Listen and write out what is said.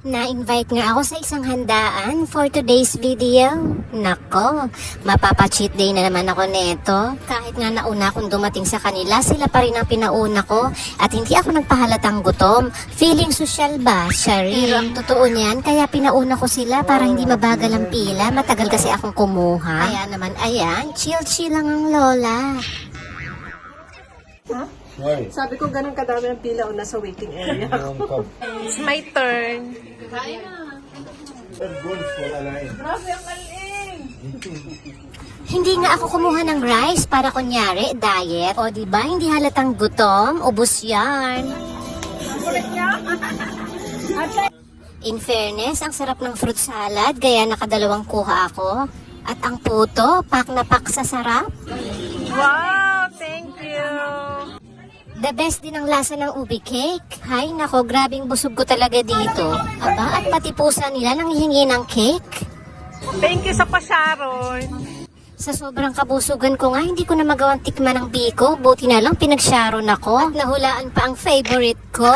Na-invite nga ako sa isang handaan for today's video. Nako, mapapa-cheat day na naman ako neto. Kahit nga nauna akong dumating sa kanila, sila pa rin ang pinauna ko. At hindi ako nagpahalatang gutom. Feeling social ba, Shari? Pero ang totoo niyan, kaya pinauna ko sila para hindi mabagal ang pila. Matagal kasi akong kumuha. Kaya naman, ayan, chill-chill lang ang lola. Why? Sabi ko, ganun kadami ang pila o nasa waiting area. Ka. It's my turn. Sir, goals wala na eh. Hindi nga ako kumuha ng rice para kunyari, diet. O di ba hindi halatang gutom, ubos yan. In fairness, ang sarap ng fruit salad, kaya nakadalawang kuha ako. At ang puto, pak na pak sa sarap. The best din ang lasa ng ubi cake. Hay nako, grabing busog ko talaga dito. Aba, at pati pusa nila nanghihingi ng cake. Thank you sa pasyaron. Sa sobrang kabusugan ko nga, hindi ko na magawang tikman ng biko. Buti na lang pinagsharon ako. At nahulaan pa ang favorite ko.